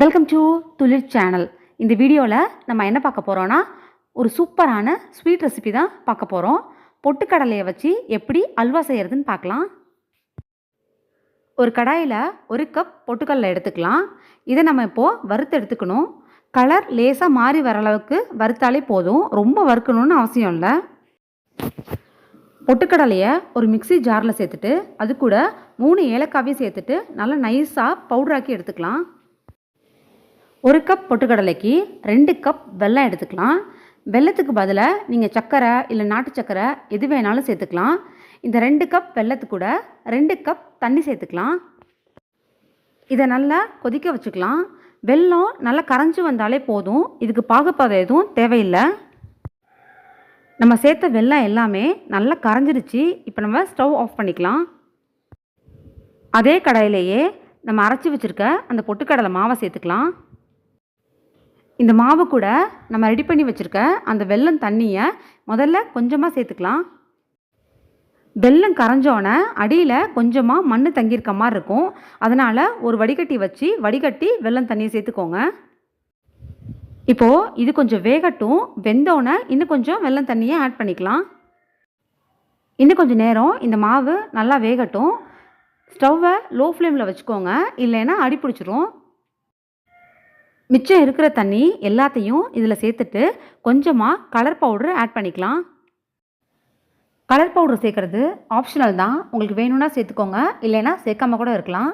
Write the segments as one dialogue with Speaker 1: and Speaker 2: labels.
Speaker 1: Welcome to துளிர் channel இந்த வீடியோவில் நம்ம என்ன பார்க்க போகிறோன்னா ஒரு சூப்பரான ஸ்வீட் ரெசிபி தான் பார்க்க போகிறோம் பொட்டுக்கடலையை வச்சு எப்படி அல்வா செய்கிறதுன்னு பார்க்கலாம். ஒரு கடாயில் ஒரு கப் பொட்டுக்கடலை எடுத்துக்கலாம். இதை நம்ம இப்போது வறுத்து எடுத்துக்கணும். கலர் லேசாக மாறி வர அளவுக்கு வறுத்தாலே போதும். ரொம்ப வறுக்கணும்னு அவசியம் இல்லை. பொட்டுக்கடலையை ஒரு மிக்ஸி ஜாரில் சேர்த்துட்டு அது கூட மூணு ஏலக்காவையும் சேர்த்துட்டு நல்லா நைஸாக பவுடராக்கி எடுத்துக்கலாம். ஒரு கப் பொட்டுக்கடலைக்கு ரெண்டு கப் வெல்லம் எடுத்துக்கலாம். வெல்லத்துக்கு பதிலாக நீங்கள் சர்க்கரை இல்லை நாட்டு சர்க்கரை எது வேணாலும் சேர்த்துக்கலாம். இந்த ரெண்டு கப் வெள்ளத்துக்கு கூட ரெண்டு கப் தண்ணி சேர்த்துக்கலாம். இதை நல்லா கொதிக்க வச்சுக்கலாம். வெல்லம் நல்லா கரைஞ்சி வந்தாலே போதும். இதுக்கு பாகுப்பதம் எதுவும் தேவையில்லை. நம்ம சேர்த்த வெல்லம் எல்லாமே நல்லா கரைஞ்சிருச்சு. இப்போ நம்ம ஸ்டவ் ஆஃப் பண்ணிக்கலாம். அதே கடாயிலேயே நம்ம அரைச்சி வச்சுருக்க அந்த பொட்டுக்கடலை மாவை சேர்த்துக்கலாம். இந்த மாவு கூட நம்ம ரெடி பண்ணி வச்சுருக்க அந்த வெல்லம் தண்ணியை முதல்ல கொஞ்சமாக சேர்த்துக்கலாம். வெல்லம் கரைஞ்சோடனே அடியில் கொஞ்சமாக மண் தங்கியிருக்க மாதிரி இருக்கும். அதனால் ஒரு வடிகட்டி வச்சு வடிகட்டி வெல்லம் தண்ணியை சேர்த்துக்கோங்க. இப்போது இது கொஞ்சம் வேகட்டும். வெந்தோடனே இன்னும் கொஞ்சம் வெல்லம் தண்ணியை ஆட் பண்ணிக்கலாம். இன்னும் கொஞ்சம் நேரம் இந்த மாவு நல்லா வேகட்டும். ஸ்டவ்வை லோ ஃப்ளேமில் வச்சுக்கோங்க. இல்லைன்னா அடி பிடிச்சிரும் மிச்சம் இருக்கிற தண்ணி எல்லாத்தையும் இதில் சேர்த்துட்டு கொஞ்சமாக கலர் பவுடர் ஆட் பண்ணிக்கலாம். கலர் பவுடர் சேர்க்குறது ஆப்ஷனல் தான். உங்களுக்கு வேணும்னா சேர்த்துக்கோங்க. இல்லைன்னா சேர்க்காம கூட இருக்கலாம்.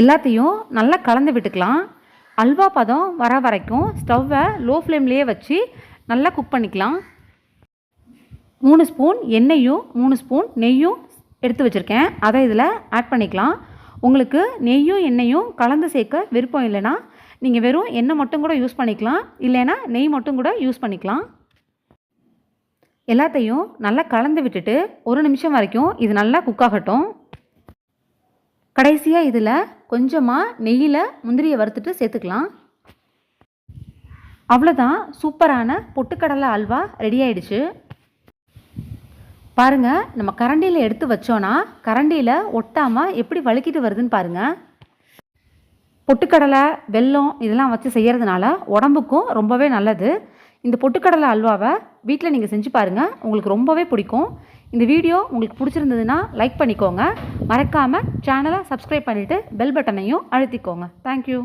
Speaker 1: எல்லாத்தையும் நல்லா கலந்து விட்டுக்கலாம். அல்வா பதம் வர வரைக்கும் ஸ்டவ்வை லோ ஃப்ளேம்லேயே வச்சு நல்லா குக் பண்ணிக்கலாம். மூணு ஸ்பூன் எண்ணெயும் மூணு ஸ்பூன் நெய்யும் எடுத்து வச்சுருக்கேன். அதை இதில் ஆட் பண்ணிக்கலாம். உங்களுக்கு நெய்யும் எண்ணெயும் கலந்து சேர்க்க விருப்பம் இல்லைன்னா நீங்கள் வெறும் எண்ணெய் மட்டும் கூட யூஸ் பண்ணிக்கலாம். இல்லைன்னா நெய் மட்டும் கூட யூஸ் பண்ணிக்கலாம். எல்லாத்தையும் நல்லா கலந்து விட்டுட்டு ஒரு நிமிஷம் வரைக்கும் இது நல்லா குக் ஆகட்டும். கடைசியாக இதில் கொஞ்சமாக நெய்யில் முந்திரியை வறுத்துட்டு சேர்த்துக்கலாம். அவ்வளோதான் சூப்பரான பொட்டுக்கடலை அல்வா ரெடி ஆயிடுச்சு. பாருங்கள் நம்ம கரண்டியில் எடுத்து வச்சோன்னா கரண்டியில் ஒட்டாமல் எப்படி வழுக்கிட்டு வருதுன்னு பாருங்கள் பொட்டுக்கடலை வெல்லம் இதெல்லாம் வச்சு செய்கிறதுனால உடம்புக்கும் ரொம்பவே நல்லது. இந்த பொட்டுக்கடலை அல்வாவை வீட்டில் நீங்கள் செஞ்சு பாருங்கள் உங்களுக்கு ரொம்பவே பிடிக்கும். இந்த வீடியோ உங்களுக்கு பிடிச்சிருந்ததுன்னா லைக் பண்ணிக்கோங்க. மறக்காமல் சேனலை சப்ஸ்கிரைப் பண்ணிவிட்டு பெல் பட்டனையும் அழுத்திக்கோங்க. தேங்க்யூ